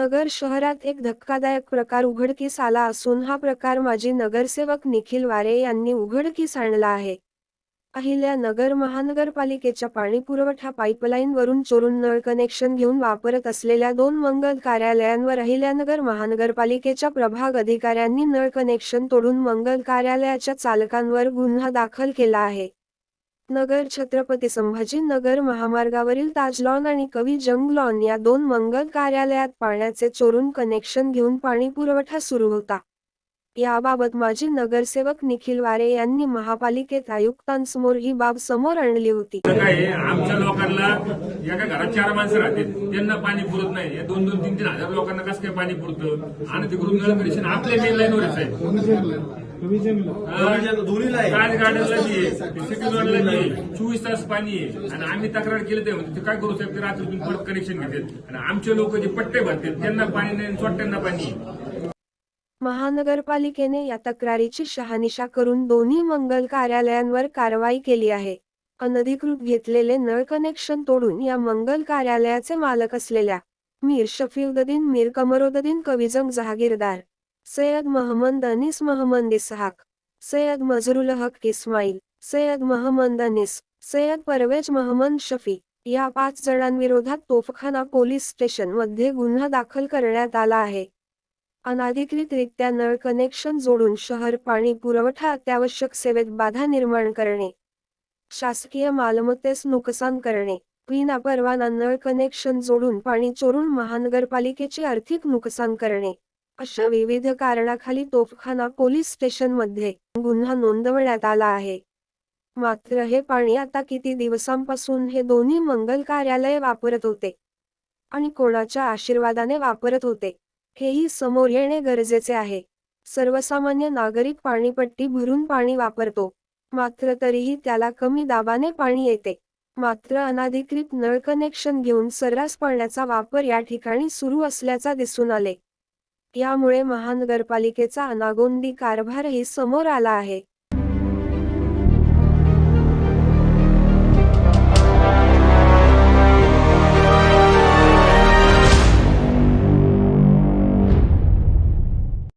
नगर शहरात एक धक्कादायक प्रकार उघडकीस आला असून हा प्रकार माजी नगरसेवक निखिल वारे यांनी उघडकीस आणला आहे. अहिल्यानगर महानगरपालिकेच्या पाणीपुरवठा पाईपलाईनवरून चोरून नळ कनेक्शन घेऊन वापरत असलेल्या दोन मंगल कार्यालयांवर अहिल्यानगर महानगरपालिकेच्या प्रभाग अधिकाऱ्यांनी नळ कनेक्शन तोडून मंगल कार्यालयाच्या चालकांवर गुन्हा दाखल केला आहे. नगर छत्रपती संभाजी नगर महामार्गावरील ताज लॉन आणि कवी जंग लॉन या दोन मंगल कार्यालयात पाण्याचे चोरून कनेक्शन घेऊन पाणी पुरवठा सुरू होता. याबाबत माजी नगरसेवक निखिल वारे यांनी महापालिकेत आयुक्तांसमोर ही बाब समोर आणली होती. काय आमच्या लोकांना एका घरात चार माणसं राहतील. त्यांना पाणी पुरत नाही. दोन दोन तीन तीन हजार लोकांना कसं काय पाणी पुरतं? आणि तिकडून आपल्या मेन लाईनवरच आहे. आहे. चोवीस तास पाणी आहे. आणि आम्ही तक्रार केली ते म्हणते, ते काय करू साहेब ते रात्रीतून परत कनेक्शन घेतात. आणि आमचे लोक जे पट्टे भरतात त्यांना पाणी नाही आणि चोट्ट्यांना पाणी आहे. महानगरपालिकेने या तक्रारीची शहानिशा करून दोन्ही मंगल कार्यालयांवर कारवाई केली आहे. अनधिकृत घेतलेले नळ कनेक्शन तोडून या मंगल कार्यालयाचे मालक असलेल्या मीर शफीउद्दीन मीर कमरोद्दीन कविजंग जहागीरदार. सय्यद महमद अनीस महमद इसहाक सय्यद मजरुल हक इस्माईल सय्यद महमद अनीस सय्यद परवेज महमद शफी या पाच जणांविरोधात तोफखाना पोलीस स्टेशनमध्ये गुन्हा दाखल करण्यात आला आहे. अनाधिकृतरित्या नळ कनेक्शन जोडून शहर पाणी पुरवठा अत्यावश्यक सेवेत बाधा निर्माण करणे. शासकीय मालमत्तेस नुकसान करणे. विनापरवाना नळ कनेक्शन जोडून पाणी चोरून महानगरपालिकेचे आर्थिक नुकसान करणे. अशा विविध कारणाखाली तोफखाना पोलीस स्टेशनमध्ये गुन्हा नोंदवण्यात आला आहे. मात्र हे पाणी आता किती दिवसांपासून हे दोन्ही मंगल कार्यालय वापरत होते आणि कोणाच्या आशीर्वादाने वापरत होते हेही समोर येणे गरजेचे आहे. सर्वसामान्य नागरिक पाणीपट्टी भरून पाणी वापरतो मात्र तरीही त्याला कमी दाबाने पाणी येते. मात्र अनाधिकृत नळ कनेक्शन घेऊन सर्रास पाण्याचा वापर या ठिकाणी सुरू असल्याचा दिसून आले. यामुळे महानगरपालिकेचा अनागोंदी कारभारही समोर आला आहे.